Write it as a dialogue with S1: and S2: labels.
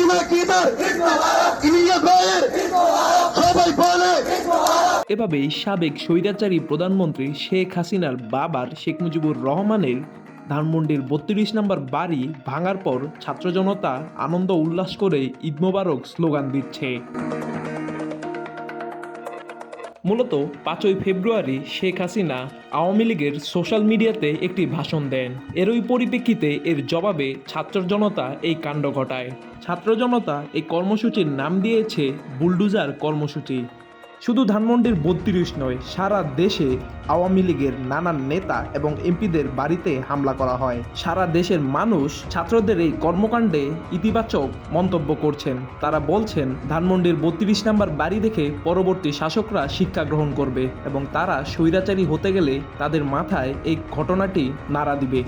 S1: এভাবে ইলিয়া সবাই বলে। এভাবেই সাবেক স্বৈরাচারী প্রধানমন্ত্রী শেখ হাসিনার বাবার শেখ মুজিবুর রহমানের ধানমন্ডির বত্রিশ নম্বর বাড়ি ভাঙার পর ছাত্র জনতা আনন্দ উল্লাস করে ঈদ মোবারক স্লোগান দিচ্ছে। মূলত পাঁচই ফেব্রুয়ারি শেখ হাসিনা আওয়ামী লীগের সোশ্যাল মিডিয়াতে একটি ভাষণ দেন। এরই পরিপ্রেক্ষিতে এর জবাবে ছাত্র জনতা এই কাণ্ড ঘটায়। ছাত্র জনতা এই কর্মসূচির নাম দিয়েছে বুলডুজার কর্মসূচি। শুধু ধানমন্ডির বত্রিশ নয়, সারা দেশে আওয়ামী লীগের নানান নেতা এবং এমপিদের বাড়িতে হামলা করা হয়। সারা দেশের মানুষ ছাত্রদের এই কর্মকাণ্ডে ইতিবাচক মন্তব্য করছেন। তারা বলছেন, ধানমন্ডির বত্রিশ নাম্বার বাড়ি দেখে পরবর্তী শাসকরা শিক্ষা গ্রহণ করবে এবং তারা স্বৈরাচারী হতে গেলে তাদের মাথায় এই ঘটনাটি নাড়া দিবে।